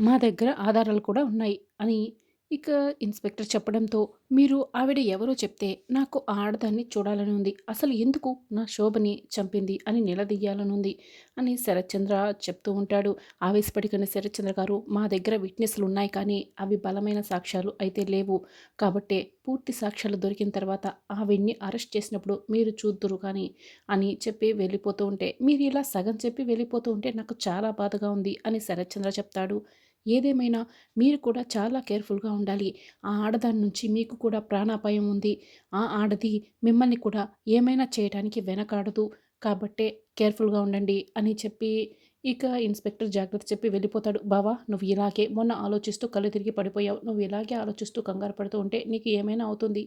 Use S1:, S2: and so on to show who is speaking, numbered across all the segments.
S1: మా దగ్గర ఆధారాలు కూడా ఉన్నాయి అని ఇక ఇన్స్‌పెక్టర్ చెప్పడంతో, "మీరు ఆవిడ ఎవరో చెప్తే నాకు ఆ ఆడదాన్ని చూడాలని ఉంది. అసలు ఎందుకు నా శోభని చంపింది అని నిలదీయాలనుంది" అని శరత్చంద్ర చెప్తూ ఉంటాడు. ఆవేశపడిన శరత్చంద్ర గారు, "మా దగ్గర విట్నెస్లు ఉన్నాయి కానీ అవి బలమైన సాక్ష్యాలు అయితే లేవు. కాబట్టే పూర్తి సాక్ష్యాలు దొరికిన తర్వాత ఆవిడ్ని అరెస్ట్ చేసినప్పుడు మీరు చూద్దురు కానీ" అని చెప్పి వెళ్ళిపోతూ ఉంటే, "మీరు ఇలా సగం చెప్పి వెళ్ళిపోతూ ఉంటే నాకు చాలా బాధగా ఉంది" అని శరత్చంద్ర చెప్తాడు. ఏదేమైనా మీరు కూడా చాలా కేర్‌ఫుల్‌గా ఉండాలి. ఆ ఆడదాని నుంచి మీకు కూడా ప్రాణాపాయం ఉంది. ఆ ఆడది మిమ్మల్ని కూడా ఏమైనా చేయటానికి వెనకాడదు. కాబట్టే కేర్‌ఫుల్‌గా ఉండండి అని చెప్పి ఇక ఇన్స్‌పెక్టర్ జాగ్రత్త చెప్పి వెళ్ళిపోతాడు. బావ నువ్వు ఇలాగే మొన్న ఆలోచిస్తూ కళ్ళు తిరిగి పడిపోయావు. నువ్వు ఇలాగే ఆలోచిస్తూ కంగారు పడుతూ ఉంటే నీకు ఏమైనా అవుతుంది.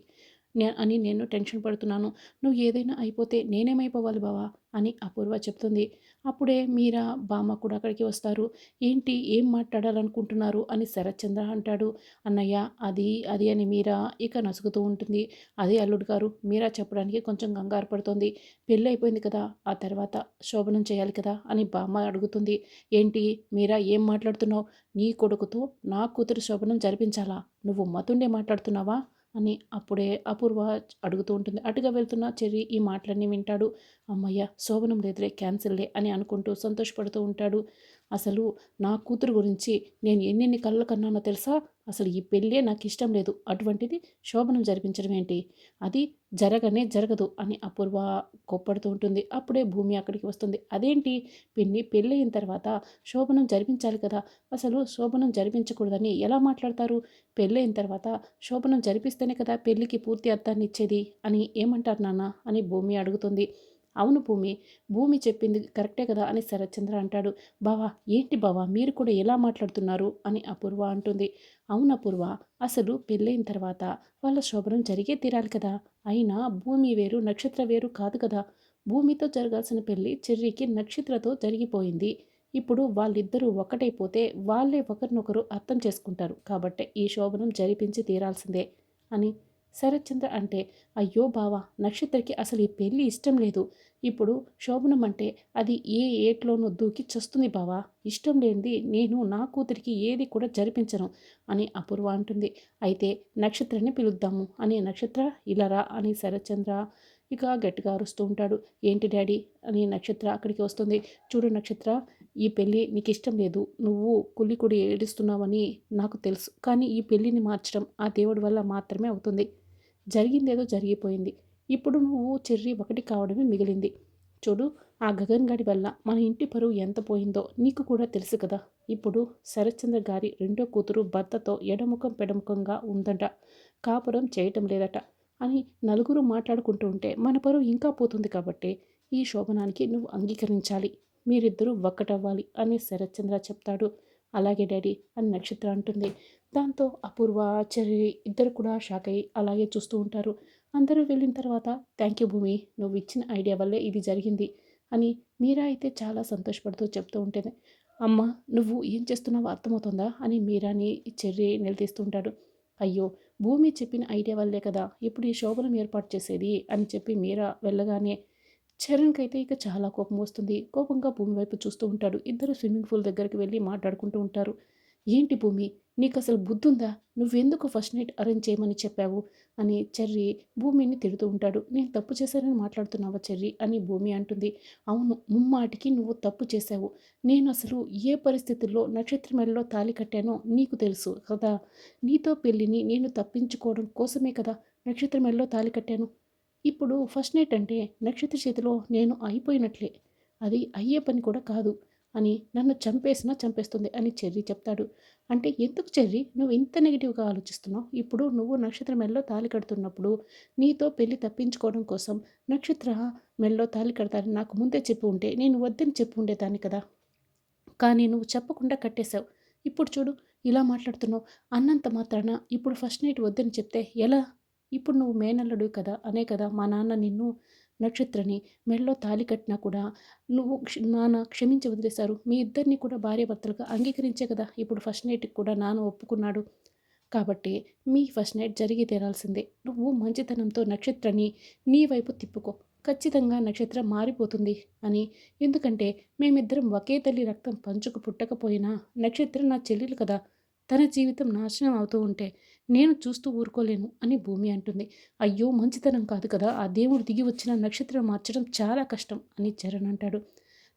S1: అని నేను టెన్షన్ పడుతున్నాను. నువ్వు ఏదైనా అయిపోతే నేనేమైపోవాలి బావా అని అపూర్వ చెప్తుంది. అప్పుడే మీరా, బామ్మ కూడా అక్కడికి వస్తారు. ఏంటి ఏం మాట్లాడాలనుకుంటున్నారు అని శరత్చంద్ర అంటాడు. అన్నయ్య అది, అది అని మీరా ఇక నసుగుతూ ఉంటుంది. అదే అల్లుడు గారు మీరా చెప్పడానికి కొంచెం కంగారు పడుతుంది పెళ్ళి అయిపోయింది కదా! ఆ తర్వాత శోభనం చేయాలి కదా! అని బామ్మ అడుగుతుంది. ఏంటి మీరా ఏం మాట్లాడుతున్నావు? నీ కొడుకుతో నా కూతురు శోభనం జరిపించాలా? నువ్వు మతుండే మాట్లాడుతున్నావా? అని అప్పుడే అపూర్వ అడుగుతూ ఉంటుంది. అటుగా వెళ్తున్న చెర్రి ఈ మాటలన్నీ వింటాడు. అమ్మయ్య! శోభనం లేదులే క్యాన్సిల్లే అని అనుకుంటూ సంతోషపడుతూ ఉంటాడు. అసలు నా కూతురు గురించి నేను ఎన్నెన్ని కళ్ళు కన్నానో తెలుసా? అసలు ఈ పెళ్ళే నాకు ఇష్టం లేదు. అటువంటిది శోభనం జరిపించడం ఏంటి? అది జరగనే జరగదు అని అపూర్వ కోప్పడుతూ ఉంటుంది. అప్పుడే భూమి అక్కడికి వస్తుంది. అదేంటి పిన్ని పెళ్ళయిన తర్వాత శోభనం జరిపించాలి కదా! అసలు శోభనం జరిపించకూడదని ఎలా మాట్లాడతారు? పెళ్ళయిన తర్వాత శోభనం జరిపిస్తేనే కదా పెళ్ళికి పూర్తి అర్థాన్ని ఇచ్చేది అని ఏమంటారు నాన్న? అని భూమి అడుగుతుంది. అవును భూమి భూమి చెప్పింది కరెక్టే కదా అని శరత్చంద్ర అంటాడు. బావా ఏంటి బావా మీరు కూడా ఎలా మాట్లాడుతున్నారు అని అపూర్వ అంటుంది. అవును అపూర్వ అసలు పెళ్ళైన తర్వాత వాళ్ళ శోభనం జరిగే తీరాలి కదా. అయినా భూమి వేరు నక్షత్ర వేరు కాదు కదా. భూమితో జరగాల్సిన పెళ్ళి చెర్రీకి నక్షత్రతో జరిగిపోయింది. ఇప్పుడు వాళ్ళిద్దరూ ఒకటైపోతే వాళ్ళే ఒకరినొకరు అర్థం చేసుకుంటారు. కాబట్టే ఈ శోభనం జరిపించి తీరాల్సిందే అని శరత్చంద్ర అంటే అయ్యో బావా నక్షత్రకి అసలు ఈ పెళ్ళి ఇష్టం లేదు. ఇప్పుడు శోభనం అంటే అది ఏ ఏట్లోనూ దూకి చస్తుంది బావా. ఇష్టం లేనిది నేను నా కూతురికి ఏది కూడా జరిపించను అని అపూర్వ అంటుంది. అయితే నక్షత్రాన్ని పిలుద్దాము అని నక్షత్ర ఇలారా అని శరత్చంద్ర ఇక గట్టిగా అరుస్తూ ఉంటాడు. ఏంటి డాడీ అని నక్షత్ర అక్కడికి వస్తుంది. చూడు నక్షత్ర ఈ పెళ్ళి నీకు ఇష్టం లేదు. నువ్వు కుళ్ళి కుడి ఏడుస్తున్నావని నాకు తెలుసు. కానీ ఈ పెళ్ళిని మార్చడం ఆ దేవుడి వల్ల మాత్రమే అవుతుంది. జరిగిందేదో జరిగిపోయింది. ఇప్పుడు నువ్వు చెర్రి ఒకటి కావడమే మిగిలింది. చూడు ఆ గగన్ గడి వల్ల మన ఇంటి పరువు ఎంత పోయిందో నీకు కూడా తెలుసు కదా. ఇప్పుడు శరత్చంద్ర గారి రెండో కూతురు భర్తతో ఎడముఖం పెడముఖంగా ఉందట. కాపురం చేయటం లేదట. అని నలుగురు మాట్లాడుకుంటూ ఉంటే మన పరువు ఇంకా పోతుంది కాబట్టి ఈ శోభనానికి నువ్వు అంగీకరించాలి. మీరిద్దరూ ఒక్కటవ్వాలి అని శరత్చంద్ర చెప్తాడు. అలాగే డాడీ అని నక్షత్ర అంటుంది. దాంతో అపూర్వ ఆశ్చర్య ఇద్దరు కూడా షాక్ అయ్యి అలాగే చూస్తూ ఉంటారు. అందరూ వెళ్ళిన తర్వాత థ్యాంక్ యూ భూమి నువ్వు ఇచ్చిన ఐడియా వల్లే ఇది జరిగింది అని మీరా అయితే చాలా సంతోషపడుతూ చెప్తూ ఉంటుంది. అమ్మ నువ్వు ఏం చేస్తున్నావో అర్థమవుతుందా? అని మీరాని చెర్రి నిలదీస్తూ ఉంటాడు. అయ్యో భూమి చెప్పిన ఐడియా వల్లే కదా ఇప్పుడు ఈ శోభనం ఏర్పాటు చేసేది? అని చెప్పి మీరా వెళ్ళగానే చరణ్కి అయితే ఇక చాలా కోపం వస్తుంది. కోపంగా భూమి వైపు చూస్తూ ఉంటాడు. ఇద్దరు స్విమ్మింగ్ పూల్ దగ్గరికి వెళ్ళి మాట్లాడుకుంటూ ఉంటారు. ఏంటి భూమి? నీకు అసలు బుద్ధుందా? నువ్వెందుకు ఫస్ట్ నైట్ అరేంజ్ చేయమని చెప్పావు? అని చెర్రి భూమిని తిడుతూ ఉంటాడు. నేను తప్పు చేశానని మాట్లాడుతున్నావా చెర్రి? అని భూమి అంటుంది. అవును ముమ్మాటికి నువ్వు తప్పు చేశావు. నేను అసలు ఏ పరిస్థితుల్లో నక్షత్రమెల్లో తాలి కట్టానో నీకు తెలుసు కదా. నీతో పెళ్ళిని నేను తప్పించుకోవడం కోసమే కదా నక్షత్రమెల్లో తాలి కట్టాను. ఇప్పుడు ఫస్ట్ నైట్ అంటే నక్షత్ర చేతిలో నేను అయిపోయినట్లే. అది అయ్యే పని కూడా కాదు అని నన్ను చంపేసినా చంపేస్తుంది అని చెర్రీ చెప్తాడు. అంటే ఎందుకు చెర్రీ? నువ్వు ఇంత నెగిటివ్గా ఆలోచిస్తున్నావు? ఇప్పుడు నువ్వు నక్షత్ర మెల్లో తాలి కడుతున్నప్పుడు నీతో పెళ్ళి తప్పించుకోవడం కోసం నక్షత్ర మెల్లో తాలి కడతారని నాకు ముందే చెప్పి ఉంటే నేను వద్దని చెప్పి ఉండేదాన్ని కదా. కానీ నువ్వు చెప్పకుండా కట్టేశావు. ఇప్పుడు చూడు ఇలా మాట్లాడుతున్నావు. అన్నంత మాత్రాన ఇప్పుడు ఫస్ట్ నైట్ వద్దని చెప్తే ఎలా ఇప్పుడు నువ్వు మేనల్లుడు కదా? అనే కదా మా నాన్న నిన్ను నక్షత్రని మెడలో తాలి కట్టినా కూడా నువ్వు నాన్న క్షమించి వదిలేశారు. మీ ఇద్దరిని కూడా భార్యాభర్తలుగా అంగీకరించే కదా? ఇప్పుడు ఫస్ట్ నైట్కి కూడా నాన్న ఒప్పుకున్నాడు కాబట్టి మీ ఫస్ట్ నైట్ జరిగి తీరాల్సిందే. నువ్వు మంచితనంతో నక్షత్రని నీ వైపు తిప్పుకో. ఖచ్చితంగా నక్షత్రం మారిపోతుంది అని. ఎందుకంటే మేమిద్దరం ఒకే తల్లి రక్తం పంచుకు పుట్టకపోయినా నక్షత్రం నా చెల్లెలు కదా. తన జీవితం నాశనం అవుతూ ఉంటే నేను చూస్తూ ఊరుకోలేను అని భూమి అంటుంది. అయ్యో మంచితనం కాదు కదా ఆ దేవుడు దిగి వచ్చిన నక్షత్రం మార్చడం చాలా కష్టం అని చరణ్ అంటాడు.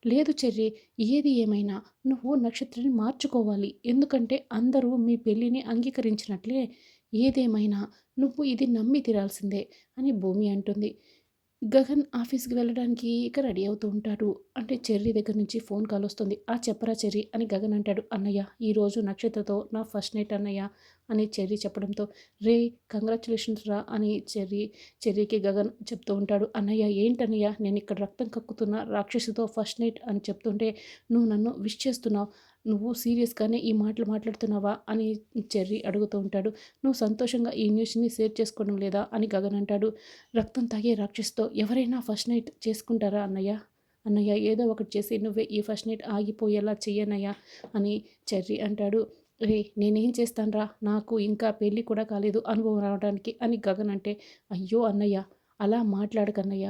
S1: లేదు చెర్రి ఏది ఏమైనా నువ్వు నక్షత్రాన్ని మార్చుకోవాలి. ఎందుకంటే అందరూ మీ పెళ్ళిని అంగీకరించినట్లే. ఏదేమైనా నువ్వు ఇది నమ్మి తీరాల్సిందే అని భూమి అంటుంది. గగన్ ఆఫీస్కి వెళ్ళడానికి ఇక రెడీ అవుతూ ఉంటాడు. అంటే చెర్రీ దగ్గర నుంచి ఫోన్ కాల్ వస్తుంది. ఆ చెప్పరా చెర్రీ అని గగన్ అంటాడు. అన్నయ్య ఈరోజు నక్షత్రతో నా ఫస్ట్ నైట్ అన్నయ్య అని చెర్రీ చెప్పడంతో రే కంగ్రాచులేషన్స్ రా అని చెర్రీ చెర్రీకి గగన్ చెప్తూ ఉంటాడు. అన్నయ్య ఏంటన్నయ్య? నేను ఇక్కడ రక్తం కక్కుతున్న రాక్షసుతో ఫస్ట్ నైట్ అని చెప్తుంటే నువ్వు నన్ను విష్ చేస్తున్నావు. నువ్వు సీరియస్గానే ఈ మాటలు మాట్లాడుతున్నావా అని చెర్రీ అడుగుతూ ఉంటాడు. నువ్వు సంతోషంగా ఈ న్యూస్ని షేర్ చేసుకోవడం లేదా అని గగన్ అంటాడు. రక్తం తాగే రాక్షసుతో ఎవరైనా ఫస్ట్ నైట్ చేసుకుంటారా అన్నయ్య? అన్నయ్య ఏదో ఒకటి చేసి నువ్వే ఈ ఫస్ట్ నైట్ ఆగిపోయేలా చెయ్యనయ్యా అని చెర్రీ అంటాడు. రే నేనేం చేస్తానరా? నాకు ఇంకా పెళ్ళి కూడా కాలేదు అనుభవం రావడానికి అని గగన్ అంటే అయ్యో అన్నయ్య అలా మాట్లాడకన్నయ్య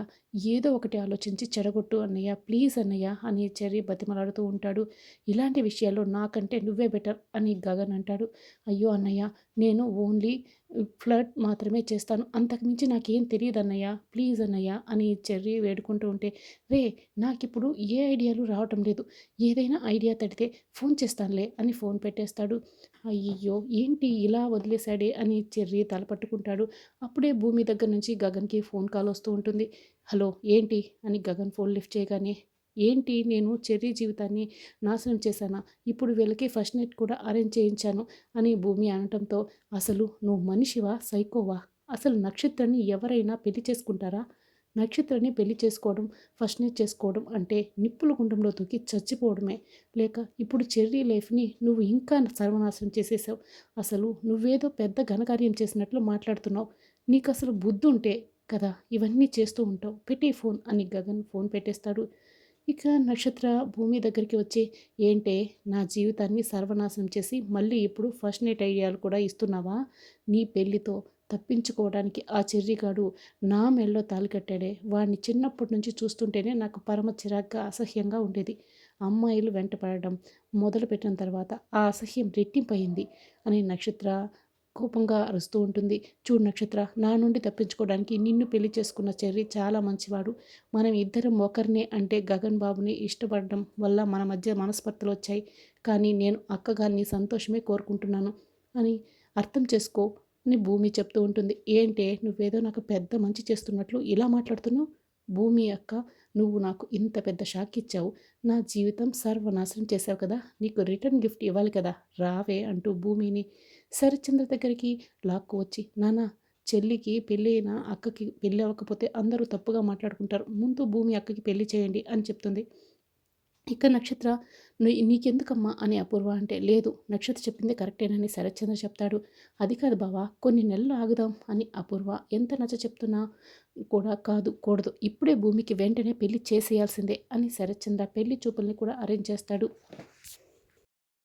S1: ఏదో ఒకటి ఆలోచించి చెడగొట్టు అన్నయ్య ప్లీజ్ అన్నయ్య అని చెర్రీ బతిమలాడుతూ ఉంటాడు. ఇలాంటి విషయాల్లో నాకంటే నువ్వే బెటర్ అని గగన్ అంటాడు. అయ్యో అన్నయ్య నేను ఓన్లీ ఫ్లడ్ మాత్రమే చేస్తాను. అంతకుమించి నాకేం తెలియదు అన్నయ్య. ప్లీజ్ అన్నయ్య అని చెర్రీ వేడుకుంటూ ఉంటే రే నాకిప్పుడు ఏ ఐడియాలు రావటం లేదు. ఏదైనా ఐడియా తడితే ఫోన్ చేస్తానులే అని ఫోన్ పెట్టేస్తాడు. అయ్యయ్యో ఏంటి ఇలా వదిలేశాడే అని చెర్రీ తలపట్టుకుంటాడు అప్పుడే భూమి దగ్గర నుంచి గగన్కి ఫోన్ కాల్ వస్తూ ఉంటుంది. హలో ఏంటి అని గగన్ ఫోన్ లిఫ్ట్ చేయగానే ఏంటి నేను చెర్రీ జీవితాన్ని నాశనం చేశానా? ఇప్పుడు వీళ్ళకి ఫస్ట్ నైట్ కూడా అరేంజ్ చేయించాను అని భూమి అనటంతో అసలు నువ్వు మనిషివా? సైకోవా? అసలు నక్షత్రాన్ని ఎవరైనా పెళ్ళి చేసుకుంటారా? నక్షత్రాన్ని పెళ్ళి చేసుకోవడం ఫస్ట్ నైట్ చేసుకోవడం అంటే నిప్పుల గుండంలో దూకి చచ్చిపోవడమే. లేక ఇప్పుడు చెర్రీ లైఫ్ని నువ్వు ఇంకా సర్వనాశనం చేసేసావు. అసలు నువ్వేదో పెద్ద ఘనకార్యం చేసినట్లు మాట్లాడుతున్నావు. నీకు అసలు బుద్ధి ఉంటే కదా ఇవన్నీ చేస్తూ ఉంటావు. పెట్టి ఫోన్ అని గగన్ ఫోన్ పెట్టేస్తాడు. ఇక నక్షత్ర భూమి దగ్గరికి వచ్చి ఏంటే నా జీవితాన్ని సర్వనాశనం చేసి మళ్ళీ ఇప్పుడు ఫస్ట్ నైట్ ఐడియాలు కూడా ఇస్తున్నావా? నీ పెళ్ళితో తప్పించుకోవడానికి ఆ చెర్రిగాడు నా మెల్లో తాలికట్టాడే వాడిని చిన్నప్పటి నుంచి చూస్తుంటేనే నాకు పరమ చిరాగ్గా అసహ్యంగా ఉండేది. అమ్మాయిలు వెంటపడడం మొదలుపెట్టిన తర్వాత ఆ అసహ్యం రెట్టింపయింది అని నక్షత్ర కోపంగా అరుస్తూ ఉంటుంది. చూడు నక్షత్ర నా నుండి తప్పించుకోవడానికి నిన్ను పెళ్ళి చేసుకున్న చెర్రి చాలా మంచివాడు. మనం ఇద్దరం ఒకరినే అంటే గగన్ బాబుని ఇష్టపడడం వల్ల మన మధ్య మనస్పర్ధలు వచ్చాయి. కానీ నేను అక్కగారిని సంతోషమే కోరుకుంటున్నాను అని అర్థం చేసుకో అని భూమి చెప్తూ ఉంటుంది. ఏంటే నువ్వేదో నాకు పెద్ద మంచి చేస్తున్నట్లు ఇలా మాట్లాడుతున్నావు? భూమి అక్క నువ్వు నాకు ఇంత పెద్ద షాక్ ఇచ్చావు. నా జీవితం సర్వనాశనం చేసావు కదా. నీకు రిటర్న్ గిఫ్ట్ ఇవ్వాలి కదా. రావే అంటూ భూమిని సరిచంద్ర దగ్గరికి లాక్కు వచ్చి నాన్న చెల్లికి పెళ్ళి అయిన అక్కకి పెళ్ళి అవ్వకపోతే అందరూ తప్పుగా మాట్లాడుకుంటారు. ముందు భూమి అక్కకి పెళ్ళి చేయండి అని చెప్తుంది. ఇక నక్షత్ర నీకెందుకమ్మా అని అపూర్వ అంటే లేదు నక్షత్ర చెప్పింది కరెక్టేనని శరత్చంద్ర చెప్తాడు. అది కాదు బావా కొన్ని నెలలు ఆగుదాం అని అపూర్వ ఎంత నచ్చ చెప్తున్నా కూడా కాదు కూడదు. ఇప్పుడే భూమికి వెంటనే పెళ్ళి చేసేయాల్సిందే అని శరత్చంద్ర పెళ్ళి చూపుల్ని కూడా అరేంజ్ చేస్తాడు.